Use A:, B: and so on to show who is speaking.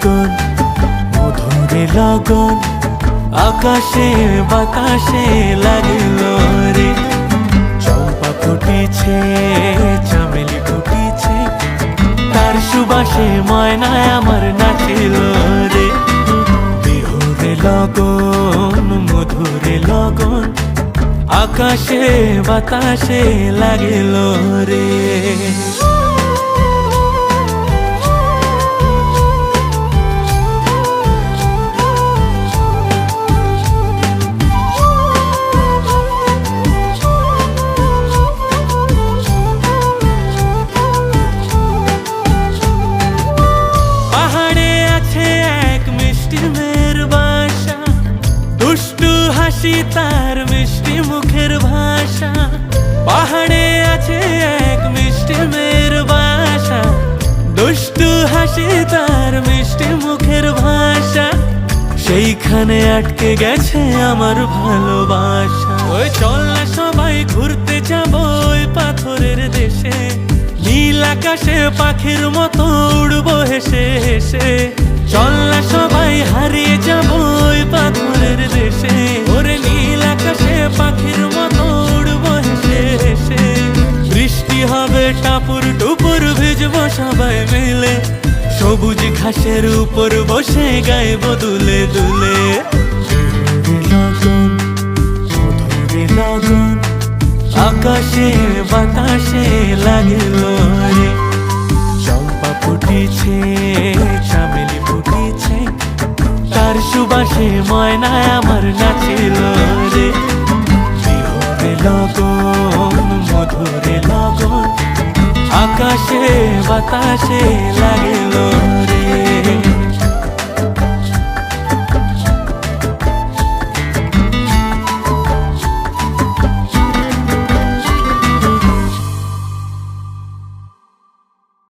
A: লগন মধুরে লগন, আকাশে, বাতাসে লাগিল রে। চম্পা ফুটিছে, চামেলি ফুটিছে, তার সুবাসে ময়নায় আমার নাচিল রে। বিহুরে লগন, মধুরে লগন, আকাশে, বাতাসে লাগিল রে। হাসি তার মিষ্টি মুখের ভাষা। পাহাড়ে আছে এক মিষ্টি মেয়ের বাসা। দুষ্টু হাসি তার মিষ্টি মুখের ভাষা। সেইখানে আটকে গেছে আমার ভালোবাসা। ওই চল না সবাই, ঘুরতে যাব ওই পাথরের দেশে। নীল আকাশে পাখির মতো উড়বো টাপুর টুপুর ভিজবো সবাই মিলে। সবুজ ঘাসের উপর বসে গাইব দুলে। দুলে আকাশে বাতাসে লাগিল রে চম্পা ফুটিছে চামেলি ফুটিছে। তার সুবাসে ময়নায় আমার নাচিল আকাশে বাতাসে লাগিল।